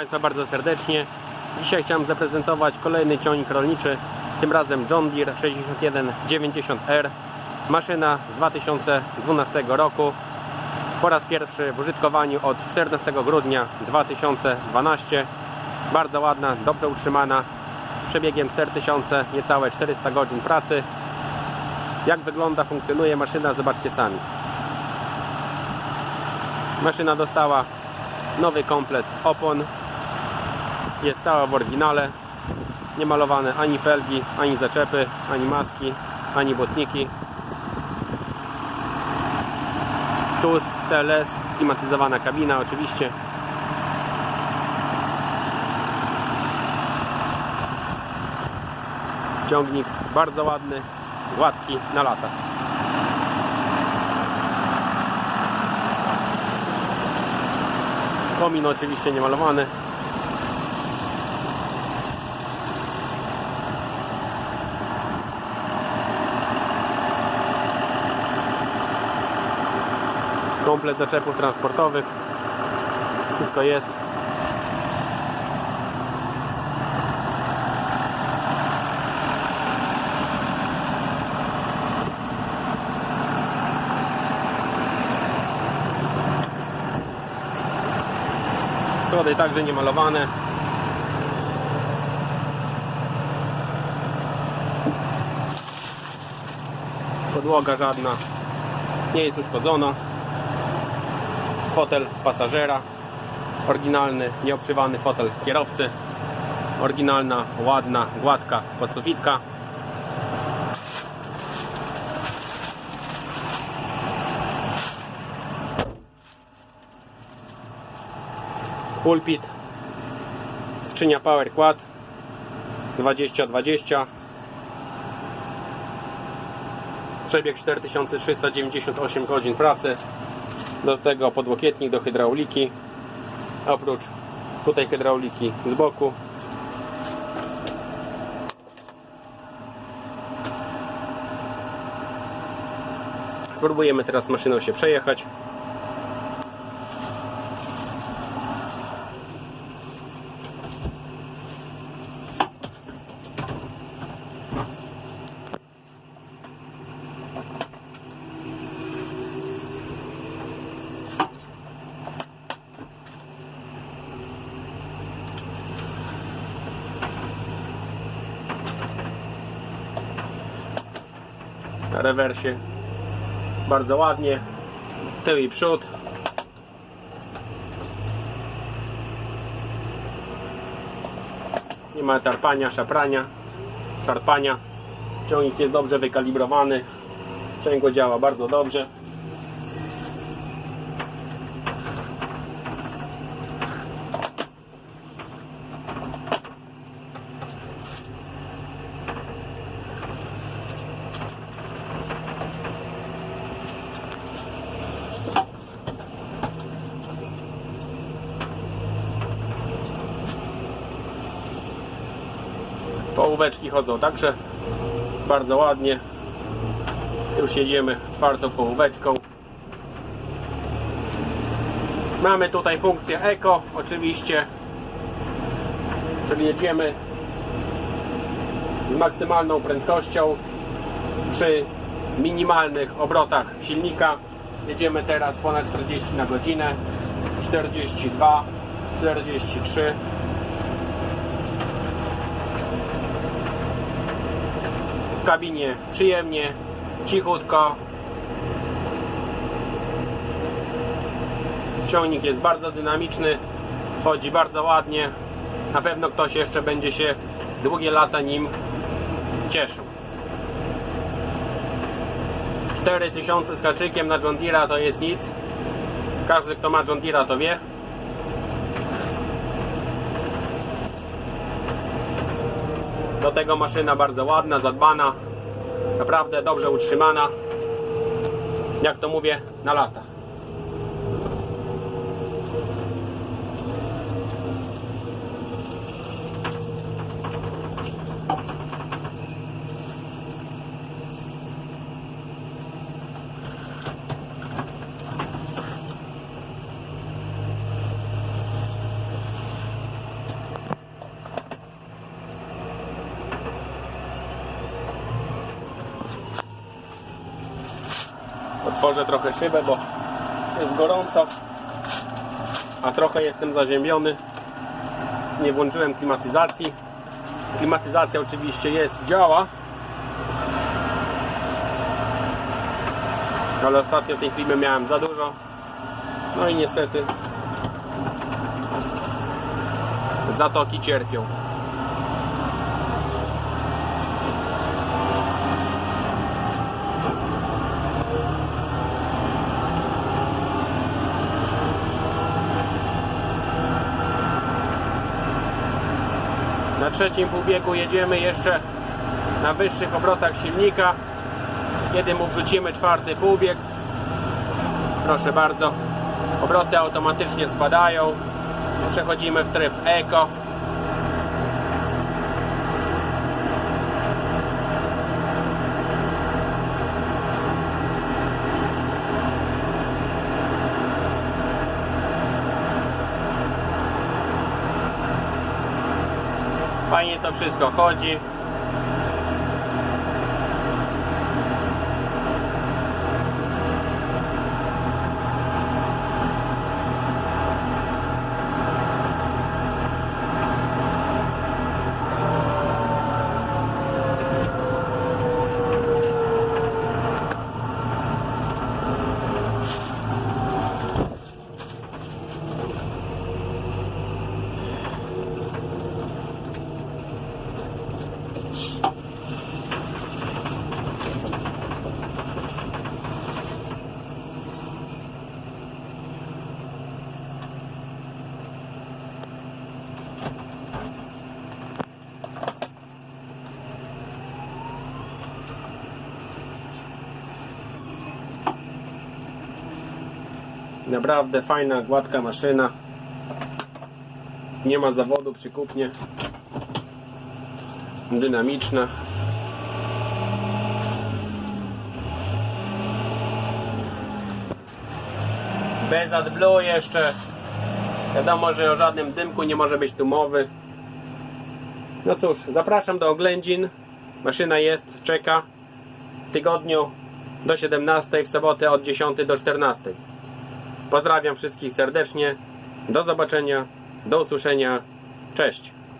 Państwa bardzo serdecznie. Dzisiaj chciałem zaprezentować kolejny ciągnik rolniczy, tym razem John Deere 6190R. Maszyna z 2012 roku. Po raz pierwszy w użytkowaniu od 14 grudnia 2012. Bardzo ładna, dobrze utrzymana, z przebiegiem 4000, niecałe 400 godzin pracy. Jak wygląda, funkcjonuje maszyna, zobaczcie sami. Maszyna dostała nowy komplet opon. Jest cała w oryginale. Nie malowane ani felgi, ani zaczepy, ani maski, ani botniki. TUS, TLS, klimatyzowana kabina oczywiście. Ciągnik bardzo ładny, gładki na lata. Komin oczywiście nie Komplet zaczepów transportowych. Wszystko jest. Schody także nie malowane. Podłoga żadna nie jest uszkodzona. Fotel pasażera. Oryginalny, nieobszywany fotel kierowcy. Oryginalna, ładna, gładka podsufitka. pulpit skrzynia power quad 2020 przebieg 4398 godzin pracy do tego podłokietnik do hydrauliki. Oprócz tutaj hydrauliki z boku. Spróbujemy teraz maszyną się przejechać rewersie. Bardzo ładnie. Tył i przód. Nie ma tarpania, szaprania szarpania. Ciągnik jest dobrze wykalibrowany. Sprzęgło działa bardzo dobrze Połóweczki chodzą także bardzo ładnie. Już jedziemy czwartą połóweczką. Mamy tutaj funkcję Eco, oczywiście. Czyli jedziemy z maksymalną prędkością przy minimalnych obrotach silnika. Jedziemy teraz ponad 40 na godzinę. 42, 43. w kabinie przyjemnie, cichutko. Ciągnik jest bardzo dynamiczny, chodzi bardzo ładnie. Na pewno ktoś jeszcze będzie się długie lata nim cieszył. 4000 z haczykiem na John Deere'a to jest nic. Każdy kto ma John Deere'a to wie. Do tego maszyna bardzo ładna, zadbana, naprawdę dobrze utrzymana. Jak to mówię, na lata. Otworzę trochę szybę, bo jest gorąco, a trochę jestem zaziębiony. Nie włączyłem klimatyzacji. Klimatyzacja oczywiście jest, działa. Ale ostatnio tej klimy miałem za dużo. No i niestety zatoki cierpią. Na trzecim półbiegu jedziemy jeszcze na wyższych obrotach silnika. Kiedy mu wrzucimy czwarty półbieg, proszę bardzo, obroty automatycznie spadają. Przechodzimy w tryb Eco. To wszystko chodzi. Naprawdę fajna, gładka maszyna. Nie ma zawodu przy kupnie. Dynamiczna. Bez AdBlue jeszcze. Wiadomo, że o żadnym dymku nie może być tu mowy. No cóż, zapraszam do oględzin. Maszyna jest, czeka. W tygodniu do 17, w sobotę od 10 do 14. Pozdrawiam wszystkich serdecznie. Do zobaczenia, do usłyszenia. Cześć.